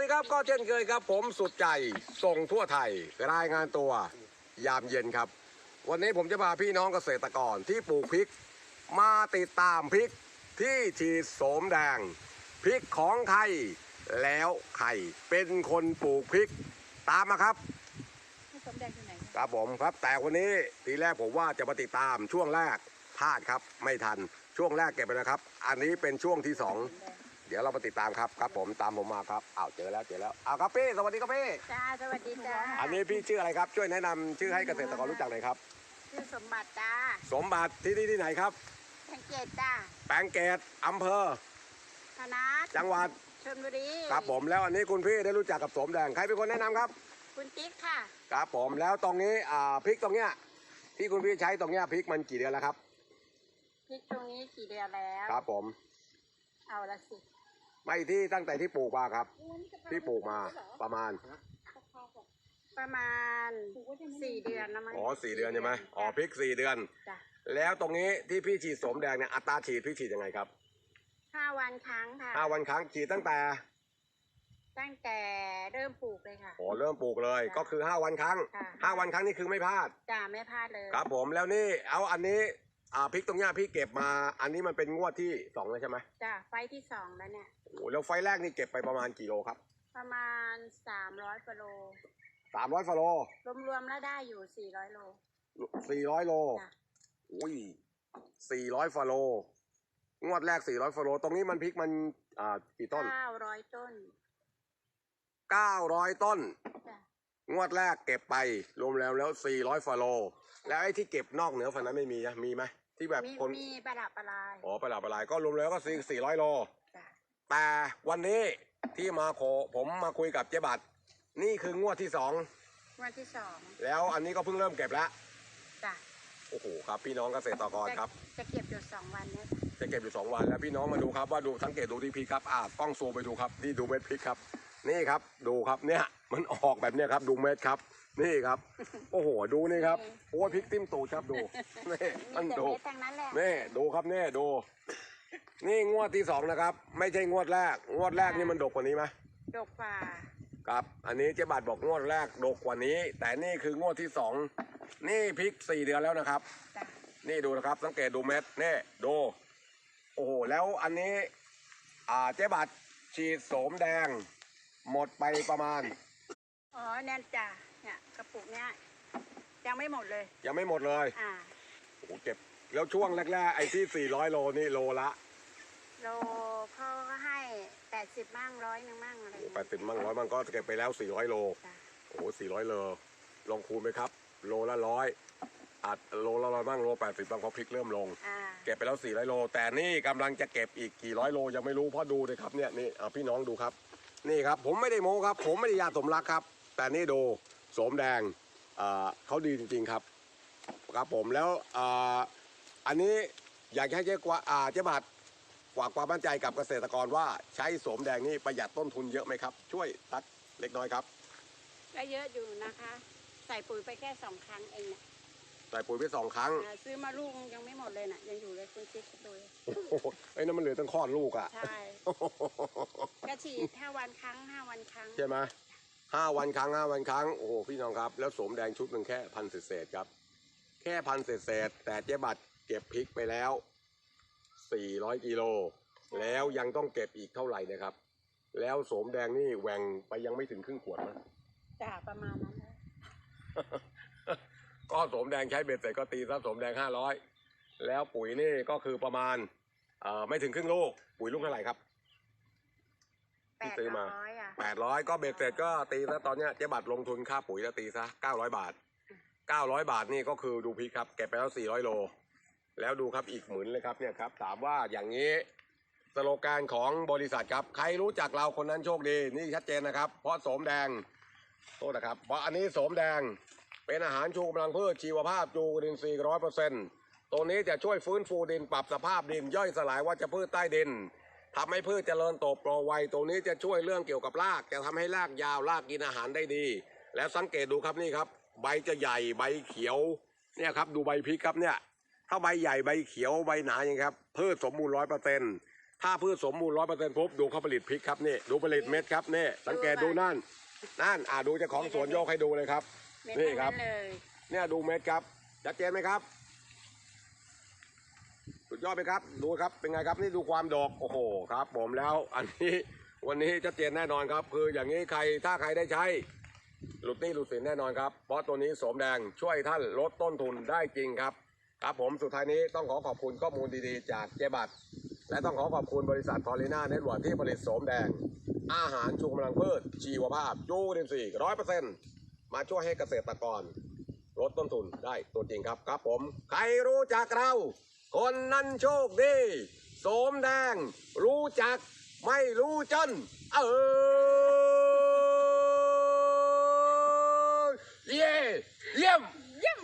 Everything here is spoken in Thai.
ดีครับก็เช่นเคยครับ ผมสุดใจส่งทั่วไทยรายงานตัวยามเย็นครับ วันนี้ผมจะพาพี่น้องเกษตรกรที่ปลูกพริก มาติดตามพริกที่ฉีดโสมแดงพริกของใครแล้วใครเป็นคนปลูกพริกตามมาครับให้สมแดงที่ไหนครับผมครับ แต่วันนี้ทีแรกผมว่าจะมาติดตามช่วงแรกพลาดครับไม่ทันช่วงแรกเก็บไปนะครับ อันนี้เป็นช่วงที่สอง เดี๋ยวเรามาติดตามครับครับ ผมตามผมมาครับอ้าวเจอแล้วเจอแล้วอ้าวครับพี่สวัสดีครับพี่จ้าสวัสดีจ้าอันนี้พี่ชื่ออะไรครับ ช่วยแนะนำชื่อให้เกษตรกรรู้จักหน่อยครับ ชื่อสมบัติจ้าสมบัติที่ที่ที่ไหนครับ สังเกตจ้าแปลงเกตอำเภอธนัทจังหวัดชลบุรีครับผมแล้วอันนี้คุณพี่ได้รู้จักกับสมแดงใครเป็นคนแนะนำครับคุณติ๊กค่ะครับผมแล้วตรงนี้อ่าพริกตรงเนี้ยที่คุณพี่ใช้ตรงเนี้ยพริกมันกี่เดือนแล้วครับพริกตรงนี้กี่เดือนแล้ว ครับผมเอาละสิ ไม่ที่ตั้งแต่ที่ปลูกมาครับ ที่ปลูกมาประมาณประมาณสี่เดือนแล้วมั้งอ๋อสี่เดือนใช่ไหมอ๋อพริกสี่เดือนจ้ะแล้วตรงนี้ที่พี่ฉีดโสมแดงเนี่ยอัตราฉีดพี่ฉีดยังไงครับห้าวันครั้งค่ะห้าวันครั้งฉีดตั้งแต่ ตั้งแต่เริ่มปลูกเลยค่ะโอ้เริ่มปลูกเลยจ้ะก็คือห้าวันครั้งค่ะห้าวันครั้งนี่คือไม่พลาดจ้าไม่พลาดเลยครับ ผมแล้วนี่เอาอันนี้ อ่าพริกตรงเนี้ยพี่เก็บมา อันนี้มันเป็นงวดที่สองเลยใช่ไหมจ้าไฟล์ที่สองแล้วเนี่ย โอ้แล้วไฟล์แรกนี่เก็บไปประมาณกี่โลครับประมาณสามร้อยกิโล สามร้อยฟโลรวมๆแล้วได้อยู่สี่ร้อยโล สี่ร้อยโลจ้ะ อุ้ยสี่ร้อยฟโลงวดแรกสี่ร้อยฟโลตรงนี้มันพริกมันอ่ากี่ต้นเก้าร้อยต้นเก้าร้อยต้น จ้ะงวดแรกเก็บไปรวมแล้วแล้วสี่ร้อยฟโล แล้วไอ้ที่เก็บนอกเหนือฝันนั้นไม่มีนะมีไหม ที่แบบมีคนมีประดับประลายอ๋อไปหลาไปหลายก็รวมแล้วก็สี่สี่ร้อยโลจ้ะแต่วันนี้ที่มาขอผมมาคุยกับเจ๊บัตรนี่คืองวดที่สองวันที่สองแล้วอันนี้ก็เพิ่งเริ่มเก็บแล้วจ้ะโอ้โหครับ พี่น้องเกษตรกรครับ จะเก็บอยู่สองวันเนี่ยจะเก็บอยู่สองวันแล้วพี่น้องมาดูครับว่าดูสังเกตดูที่พริกครับอ่ากล้องซูมไปดูครับนี่ดูเม็ดพริกครับ นี่ครับดูครับเนี่ย มันออกแบบเนี้ยครับดูเม็ดครับ นี่ครับ โอ้โหดูนี่ครับโอ้ยพริกติ้มตูดครับดูนี่มันมีแต่ดูเม็ดทั้งนั้นแหละนี่ดูครับนี่ดู นี่งวดที่สองนะครับ ไม่ใช่งวดแรก งวดแรกนี่มันดกกว่านี้ไหมดกฝ่าครับ อันนี้เจ๊บัตรบอกงวดแรกดกกว่านี้ แต่นี่คืองวดที่สองนี่พริกสี่เดือนแล้วนะครับจ้ะนี่ดูนะครับ สังเกตดูเม็ดนี่ดู โอ้โหแล้วอันนี้ อ่าเจ๊บัตรฉีดโสมแดง หมดไปประมาณ อ๋อเนี่ยจ้ะเนี่ยกระปุกเนี้ยยังไม่หมดเลย ยังไม่หมดเลยอ่าโอ้โหเก็บแล้วช่วงแรกๆไอ้ที่ 400 โลนี่โลละโลเขาก็ให้แปดสิบมั่งร้อยหนึ่งมั่งอะไรอย่างแปเงี้ยดสิบมั่งร้อยมั่งก็เก็บไปแล้ว 400 โลจ้ะโอ้โห400 โลลองคูณไหมครับ โลละร้อยอัดโลละร้อยบ้างโลแปดสิบบ้างเพราะพริกเริ่มลง อ่าเก็บไปแล้ว 400 โล แต่นี่กำลังจะเก็บอีกกี่ร้อยโลยังไม่รู้เพราะดูเลยครับเนี่ยนี่อะพี่น้องดูครับ นี่ครับ ผมไม่ได้โม้ครับ ผมไม่ได้ยาสมรักครับ แต่นี่ดูโสมแดงอ่าเขาดีจริง ๆครับครับผมแล้วอ่าอันนี้อยากให้เจ๊กว่าอ่าเจ๊บัตรฝากความมั่นใจกับเกษตรกรว่าใช้โสมแดงนี่ประหยัดต้นทุนเยอะไหมครับ ช่วยตักเล็กน้อยครับก็เยอะอยู่นะคะ ใส่ปุ๋ยไปแค่สองครั้งเองเนี่ยใส่ปุ๋ยไปสองครั้งอ่าซื้อมาลูกยังไม่หมดเลยน่ะ ยังอยู่เลยคุณติ๊กดูโอ้โหไอ้นั่นมันเหลือตั้งคลอดลูกอะ ใช่ก็ฉีดห้าวันครั้งห้าวันครั้ง ใช่ไหม ห้าวันครั้งห้าวันครั้งโอ้โหพี่น้องครับแล้วโสมแดงชุดหนึ่งแค่พันเศษๆครับ แค่พันเศษๆแต่เจ๊บัตรเก็บพริกไปแล้ว400กิโลแล้วยังต้องเก็บอีกเท่าไหร่นะครับ แล้วโสมแดงนี่แหว่งไปยังไม่ถึงครึ่งขวดนะจ้ะประมาณนั้นเลยก็โสมแดงใช้เบ็ดเสร็จก็ตีซะโสมแดงห้าร้อยแล้วปุ๋ยนี่ก็คือประมาณเอ่อไม่ถึงครึ่งลูกปุ๋ยลูกเท่าไหร่ครับแป ที่ดซื้อมาร้อยอะแปดร้อยก็เบ็ดเสร็จก็ตีซะตอนเนี้ยเจ๊บัตรลงทุนค่าปุ๋ยแล้วตีซะเก้าร้อยบาทเก้าร้อยบาทนี่ก็คือดูพริกครับเก็บไปแล้วสี่ร้อยโล แล้วดูครับอีกหมื่นเลยครับเนี่ยครับถามว่าอย่างนี้สโลแกนของบริษัทครับ ใครรู้จักเราคนนั้นโชคดีนี่ชัดเจนนะครับ เพราะโสมแดงโทษนะครับ เพราะอันนี้โสมแดงเป็นอาหารชูกำลังพืชชีวภาพจูกรินทรีย์ร้อยเปอร์เซ็นต์ตัวนี้จะช่วยฟื้นฟูดินปรับสภาพดินย่อยสลายวัชพืชใต้ดิน ทำให้พืชเจริญโตโตไวตัวนี้จะช่วยเรื่องเกี่ยวกับราก จะทำให้รากยาวรากกินอาหารได้ดี แล้วสังเกตดูครับนี่ครับ ใบจะใหญ่ใบเขียวเนี่ยครับดูใบพริกครับเนี่ยถ้าใบใหญ่ใบเขียวใบหนาอย่างนี้ครับพืชสมบูรณ์ร้อยเปอร์เซ็นต์ถ้าพืชสมบูรณ์ร้อยเปอร์เซ็นต์ปุ๊บดูเขาผลิตพริกครับนี่ดูผลิตเม็ดครับนี่สังเกตดูนั่นนั่นอ่าดูเจ้าของสวนโยกให้ดูเลยครับเม็ดนี่ทั้งครับนั้นเลยเนี่ยดูเม็ดครับชัดเจนไหมครับสุด ยอดไหมครับ ดูครับเป็นไงครับนี่ดูความดอกโอ้โหครับ ผมแล้วอันนี้วันนี้ชัดเจนแน่นอนครับ คืออย่างนี้ใครถ้าใครได้ใช้ หลุดนี้หลุดสินแน่นอนครับเพราะตัวนี้โสมแดงช่วยท่านลดต้นทุนได้จริงครับ ครับผมสุดท้ายนี้ต้องขอขอบคุณข้อมูลดีๆ จากเจบัตและต้องขอขอบคุณบริษัททอริน่าเน็ตเวิร์กที่ผลิตโสมแดง อาหารชูกำลังพืชชีวภาพยูรินซีร้อยเปอร์เซ็นต์มาช่วยให้เกษตรกรลดต้นทุนได้ตัวจริงครับครับผม ใครรู้จักเรา คนนั้นโชคดีโสมแดง รู้จัก ไม่รู้จน เออ เย่เยี่ยม เยี่ยม